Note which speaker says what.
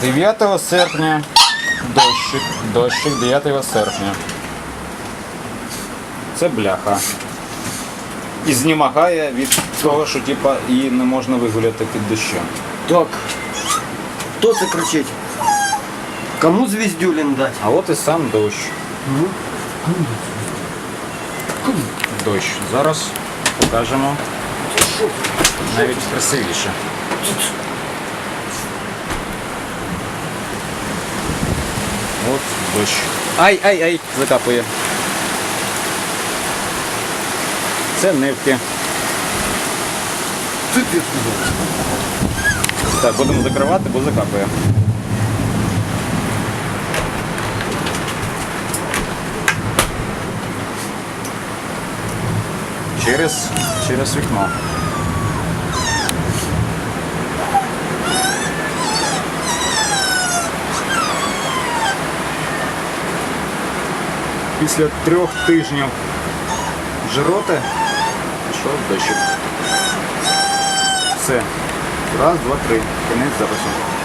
Speaker 1: 9 серпня. Дощик. Дощик 9 серпня. Це бляха. І знімагає від того, що типа її не можна вигуляти під дощем.
Speaker 2: Так. Хто це кричить? Кому звіздюлін дать?
Speaker 1: А от і сам дощ. Дощ. Зараз покажемо навіть красивіше. От дощ. Ай, ай, ай, закапує. Це нивки. Так, будемо закривати, бо закапує. Через, через вікно. Після трьох тижнів жироти пішов дощик. Все. Раз, два, три. Кінець запису.